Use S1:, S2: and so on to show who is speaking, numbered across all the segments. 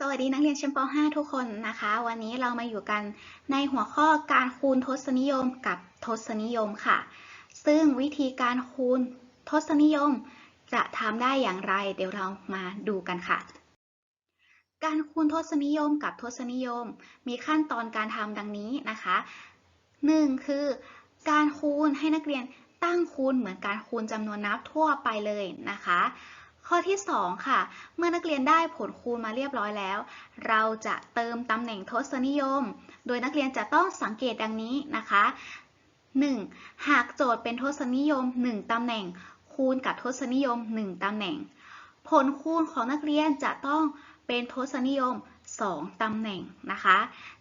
S1: สวัสดีนักเรียนชั้นป .5 ทุกคนนะคะ วันนี้เรามาอยู่กันในหัวข้อการคูณทศนิยมกับทศนิยมค่ะ ซึ่งวิธีการคูณทศนิยม จะทำได้อย่างไร เดี๋ยวเรามาดูกันค่ะ การคูณทศนิยมกับทศนิยม มีขั้นตอนการทำดังนี้นะคะ 1. คือ การคูณให้นักเรียนตั้งคูณเหมือนการคูณจำนวนนับทั่วไปเลยนะคะ ข้อที่ 2 ค่ะ เมื่อนักเรียนได้ผลคูณมาเรียบร้อยแล้ว เราจะเติมตำแหน่งทศนิยม โดยนักเรียนจะต้องสังเกตดังนี้นะคะ 1. หากโจทย์เป็นทศนิยม 1 ตำแหน่ง คูณกับทศนิยม 1 ตำแหน่ง ผลคูณของนักเรียนจะต้องเป็นทศนิยม 2 ตำแหน่งนะคะ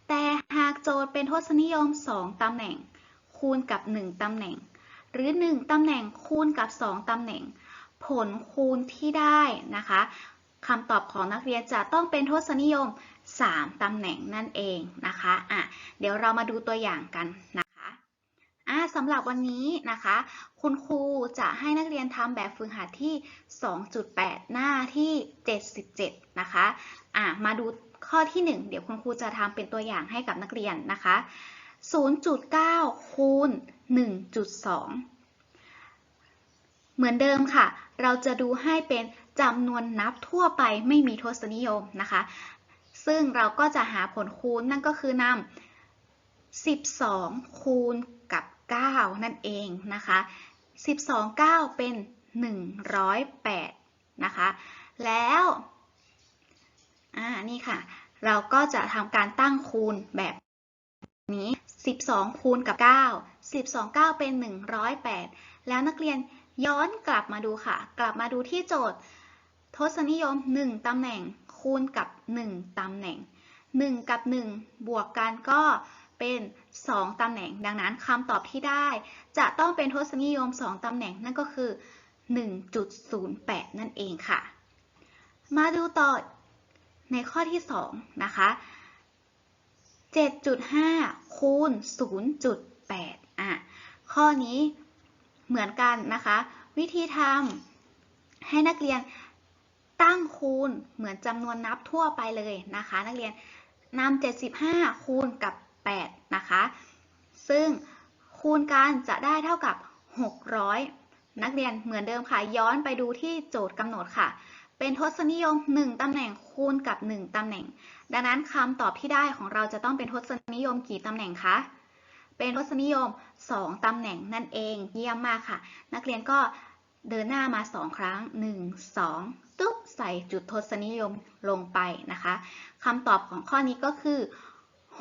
S1: แต่หากโจทย์เป็นทศนิยม 2 ตำแหน่ง คูณกับ 1 ตำแหน่ง หรือ 1 ตำแหน่งคูณกับ 2 ตำแหน่ง ผลคูณที่ได้นะคะคำตอบของนักเรียนจะต้องเป็นทศนิยม 3 ตำแหน่งนั่นเองนะคะอะเดี๋ยวเรามาดูตัวอย่างกันนะคะอะสำหรับวันนี้นะคะ คุณครูจะให้นักเรียนทำแบบฝึกหัดที่ 2.8 หน้าที่ 77 นะคะอะมาดูข้อที่ 1 เดี๋ยวคุณครูจะทำเป็นตัวอย่างให้กับนักเรียนนะคะ 0.9 คูณ 1.2 เหมือนเดิมค่ะ เราจะดูให้เป็นจำนวนนับทั่วไปไม่มีทศนิยมนะคะ ซึ่งเราก็จะหาผลคูณนั่นก็คือนำ 12 คูณกับ 9 นั่นเองนะคะ 12 9 เป็น 108 นะคะ แล้วอ่านี่ค่ะ เราก็จะทำการตั้งคูณแบบนี้ 12 คูณกับ 9 12 9 เป็น 108 แล้วนักเรียน ย้อนกลับมาดูค่ะ กลับมาดูที่โจทย์ ทศนิยม 1 ตำแหน่ง คูณกับ 1 ตำแหน่ง 1 กับ 1 บวกกันก็เป็น 2 ตำแหน่ง ดังนั้นคำตอบที่ได้ จะต้องเป็นทศนิยม 2 ตำแหน่งนั่นก็คือ 1.08 นั่นเองค่ะ มาดูต่อในข้อที่ 2 นะคะ 7.5 คูณ 0.8 อะ ข้อนี้ เหมือนกันนะคะ วิธีทำให้นักเรียนตั้งคูณเหมือนจำนวนนับทั่วไปเลยนะคะ นักเรียนนำ75 คูณกับ 8 นะคะ ซึ่งคูณกันจะได้เท่ากับ 600 นักเรียนเหมือนเดิมค่ะ ย้อนไปดูที่โจทย์กำหนดค่ะ เป็นทศนิยม 1 ตำแหน่งคูณกับ 1 ตำแหน่ง ดังนั้นคำตอบที่ได้ของเราจะต้องเป็นทศนิยมกี่ตำแหน่งคะ เป็นทศนิยม 2 ตำแหน่งนั่นเอง เยี่ยมมากค่ะ นักเรียนก็เดินหน้ามา 2 ครั้ง 1 2 ตุ๊บใส่จุดทศนิยมลงไปนะคะคำตอบของข้อนี้ก็คือ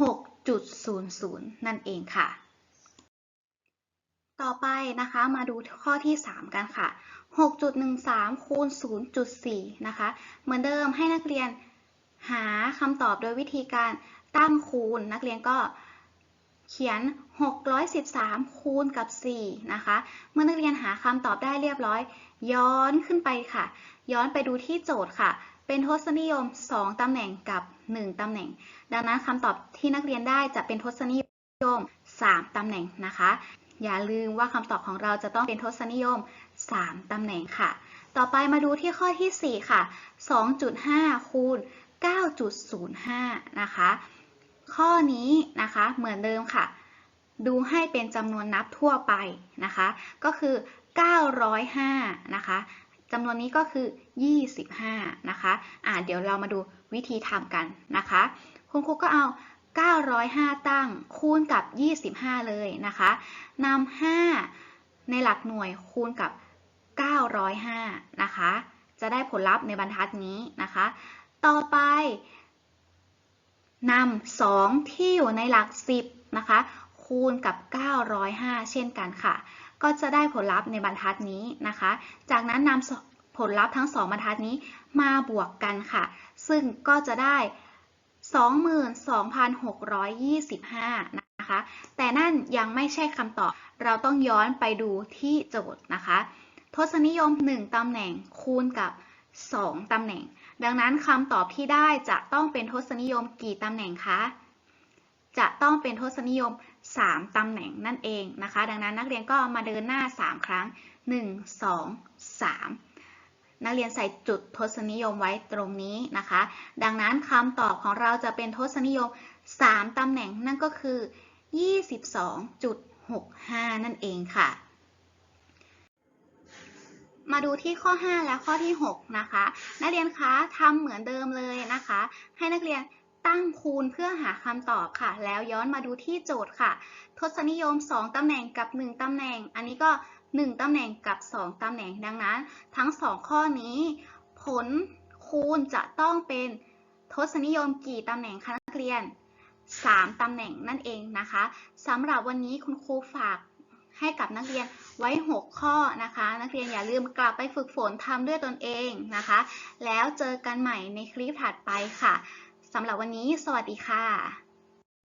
S1: 6.00 นั่นเองค่ะ ต่อไปนะคะมาดูข้อที่ 3 กันค่ะ 6.13 คูณ 0.4 นะคะ เหมือนเดิมให้นักเรียนหาคำตอบโดยวิธีการตั้งคูณ นักเรียนก็ เขียน 613 คูณกับ 4 นะคะ เมื่อนักเรียนหาคำตอบได้เรียบร้อย ย้อนขึ้นไปค่ะ ย้อนไปดูที่โจทย์ค่ะ เป็นทศนิยม 2 ตำแหน่งกับ 1 ตำแหน่ง ดังนั้นคำตอบที่นักเรียนได้จะเป็นทศนิยม 3 ตำแหน่งนะคะ อย่าลืมว่าคำตอบของเราจะต้องเป็นทศนิยม 3 ตำแหน่งค่ะ ต่อไปมาดูที่ข้อที่ 4 ค่ะ 2.5 คูณ 9.05 นะคะ ข้อนี้นะคะเหมือนเดิมค่ะ ดูให้เป็นจำนวนนับทั่วไปนะคะ ก็คือ 905 นะคะจำนวนนี้ก็คือ 25 นะคะอ่าเดี๋ยวเรามาดูวิธีทำกันนะคะ คุณครูก็เอา 905 ตั้งคูณกับ 25 เลยนะคะนำ5 ในหลักหน่วยคูณกับ 905 นะคะ จะได้ผลลัพธ์ในบรรทัดนี้นะคะ ต่อไป นำ2 ที่อยู่ในหลัก 10 นะคะ คูณกับ 905 เช่นกันค่ะ ก็จะได้ผลลัพธ์ในบรรทัดนี้นะคะ จากนั้นนำผลลัพธ์ทั้ง 2 บรรทัดนี้มาบวกกันค่ะ ซึ่งก็จะได้ 22,625 นะคะ แต่นั่นยังไม่ใช่คำตอบ เราต้องย้อนไปดูที่โจทย์นะคะ ทศนิยม 1ตำแหน่งคูณกับ 2 ตำแหน่ง ดังนั้นคำตอบที่ได้จะต้องเป็นทศนิยมกี่ตำแหน่งคะ จะต้องเป็นทศนิยม 3 ตำแหน่งนั่นเองนะคะ ดังนั้นนักเรียนก็มาเดินหน้า 3 ครั้ง 1 2 3 นักเรียนใส่จุดทศนิยมไว้ตรงนี้นะคะ ดังนั้นคำตอบของเราจะเป็นทศนิยม 3 ตำแหน่งนั่นก็คือ 22.65 นั่นเองค่ะ มาดูที่ข้อ 5 และข้อที่ 6 นะคะ นักเรียนคะทำเหมือนเดิมเลยนะคะ ให้นักเรียนตั้งคูณเพื่อหาคำตอบค่ะ แล้วย้อนมาดูที่โจทย์ค่ะ ทศนิยม 2ตำแหน่งกับ 1ตำแหน่ง อันนี้ก็ 1ตำแหน่งกับ 2ตำแหน่งดังนั้น ทั้ง 2 ข้อนี้ ผลคูณจะต้องเป็นทศนิยมกี่ตำแหน่งคะนักเรียน 3ตำแหน่งนั่นเองนะคะสำหรับวันนี้คุณครูฝาก ให้กับนักเรียนไว้ 6 ข้อนะคะ นักเรียนอย่าลืมกลับไปฝึกฝนทำด้วยตนเองนะคะ แล้วเจอกันใหม่ในคลิปถัดไปค่ะสำหรับวันนี้ สวัสดีค่ะ